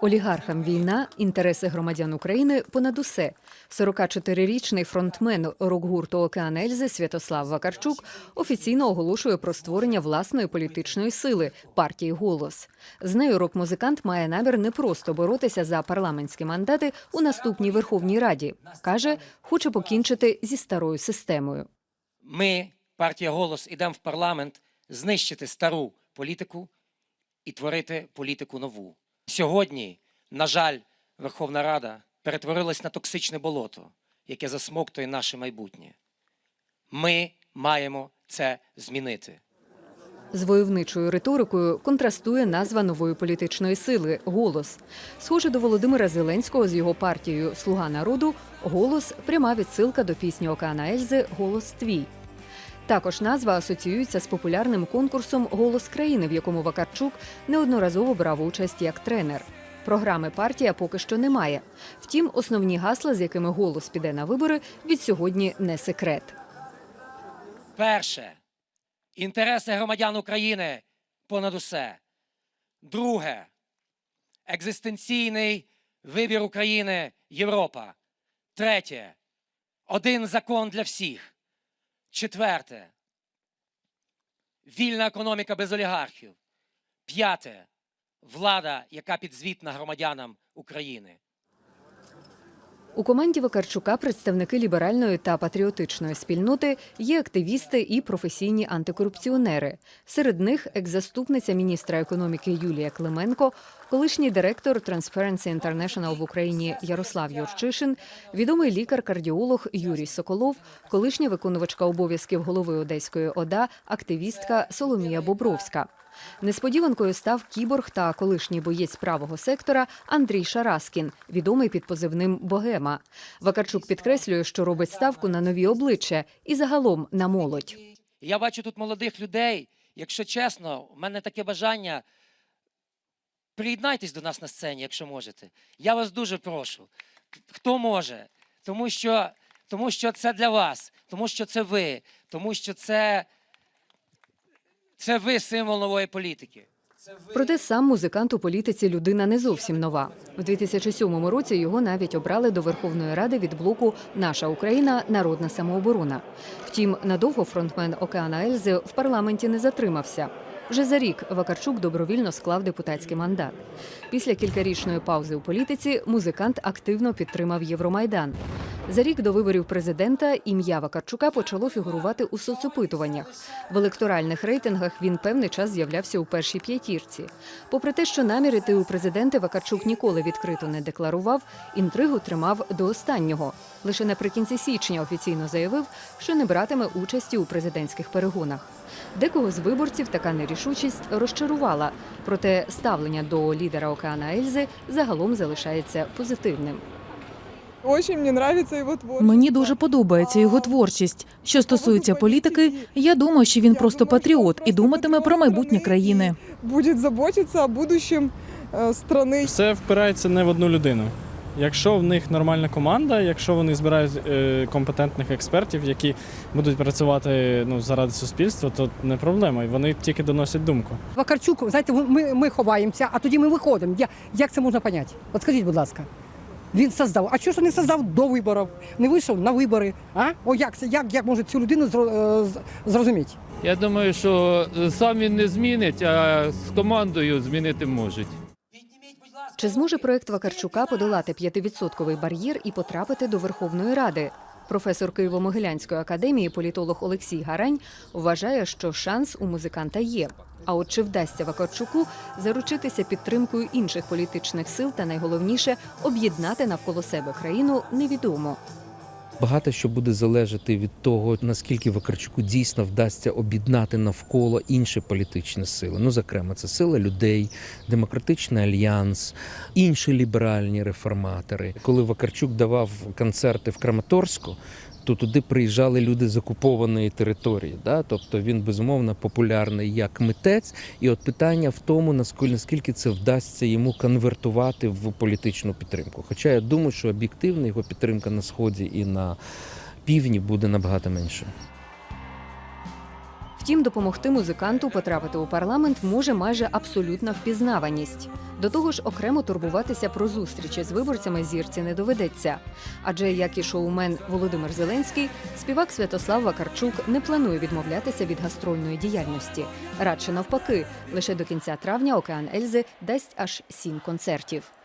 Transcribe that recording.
Олігархам війна, інтереси громадян України понад усе. 44-річний фронтмен рок-гурту Океан Ельзи Святослав Вакарчук офіційно оголошує про створення власної політичної сили партії Голос. З нею рок-музикант має намір не просто боротися за парламентські мандати у наступній Верховній Раді. каже, хоче покінчити зі старою системою. Ми, партія Голос, ідемо в парламент знищити стару політику і творити політику нову. Сьогодні, на жаль, Верховна Рада перетворилась на токсичне болото, яке засмоктує наше майбутнє. Ми маємо це змінити. З войовничою риторикою контрастує назва нової політичної сили голос. Схоже до Володимира Зеленського з його партією Слуга народу голос пряма відсилка до пісні Океана Ельзи Голос твій. Також назва асоціюється з популярним конкурсом Голос країни, в якому Вакарчук неодноразово брав участь як тренер. Програми партія поки що немає. Втім, основні гасла, з якими голос піде на вибори, від сьогодні не секрет. Перше інтереси громадян України понад усе. Друге екзистенційний вибір України Європа. Третє один закон для всіх. Четверте вільна економіка без олігархів. П'яте влада, яка підзвітна громадянам України. У команді Вакарчука представники ліберальної та патріотичної спільноти є активісти і професійні антикорупціонери. Серед них екс-заступниця міністра економіки Юлія Клименко, колишній директор Transparency International в Україні Ярослав Юрчишин, відомий лікар-кардіолог Юрій Соколов, колишня виконувачка обов'язків голови Одеської ОДА, активістка Соломія Бобровська. Несподіванкою став кіборг та колишній боєць правого сектора Андрій Шараскін, відомий під позивним Богема. Вакарчук підкреслює, що робить ставку на нові обличчя і загалом на молодь. Я бачу тут молодих людей. Якщо чесно, у мене таке бажання. Приєднайтесь до нас на сцені, якщо можете. Я вас дуже прошу. Хто може? Тому що, тому що це для вас, тому що це ви, тому що це, це ви символ нової політики. Проте сам музикант у політиці людина не зовсім нова. У 2007 році його навіть обрали до Верховної Ради від блоку Наша Україна народна самооборона. Втім, надовго фронтмен Океана Ельзи в парламенті не затримався. Вже за рік Вакарчук добровільно склав депутатський мандат. Після кількарічної паузи у політиці музикант активно підтримав Євромайдан. За рік до виборів президента ім'я Вакарчука почало фігурувати у соцопитуваннях. В електоральних рейтингах він певний час з'являвся у першій п'ятірці. Попри те, що намір іти у президенти Вакарчук ніколи відкрито не декларував, інтригу тримав до останнього. Лише наприкінці січня офіційно заявив, що не братиме участі у президентських перегонах. Декого з виборців така нерішучість розчарувала, проте ставлення до лідера Океана Ельзи загалом залишається позитивним. Очень мне нравится его творчество. Мені дуже подобається його творчість. Що стосується політики, я думаю, що він просто патріот і думатиме про майбутнє країни. Будет заботиться о будущем э, страны. Все впирається не в одну людину. Якщо в них нормальна команда, якщо вони збирають е, компетентних експертів, які будуть працювати ну, заради суспільства, то не проблема. І вони тільки доносять думку. Вакарчук, знаєте, ми, ми ховаємося, а тоді ми виходимо. Я, як це можна поняти? От скажіть, будь ласка. Він создав. А чого ж не создав до виборів? Не вийшов на вибори? А? О, як це? Як, як може цю людину е, з- зрозуміти? Я думаю, що е, сам він не змінить, а з командою змінити можуть. Чи зможе проект Вакарчука подолати 5-відсотковий бар'єр і потрапити до Верховної Ради? Професор Києво-Могилянської академії політолог Олексій Гарань вважає, що шанс у музиканта є. А от чи вдасться Вакарчуку заручитися підтримкою інших політичних сил та найголовніше об'єднати навколо себе країну, невідомо. Багато що буде залежати від того, наскільки Вакарчуку дійсно вдасться об'єднати навколо інші політичні сили. Ну, зокрема, це сила людей, демократичний альянс, інші ліберальні реформатори. Коли Вакарчук давав концерти в Краматорську. То туди приїжджали люди з окупованої території, да? тобто він безумовно популярний як митець. І от питання в тому, наскільки це вдасться йому конвертувати в політичну підтримку. Хоча я думаю, що об'єктивно його підтримка на сході і на півдні буде набагато менше. Втім, допомогти музиканту потрапити у парламент може майже абсолютна впізнаваність. До того ж, окремо турбуватися про зустрічі з виборцями зірці не доведеться. Адже як і шоумен Володимир Зеленський, співак Святослав Вакарчук не планує відмовлятися від гастрольної діяльності. Радше навпаки, лише до кінця травня океан Ельзи дасть аж сім концертів.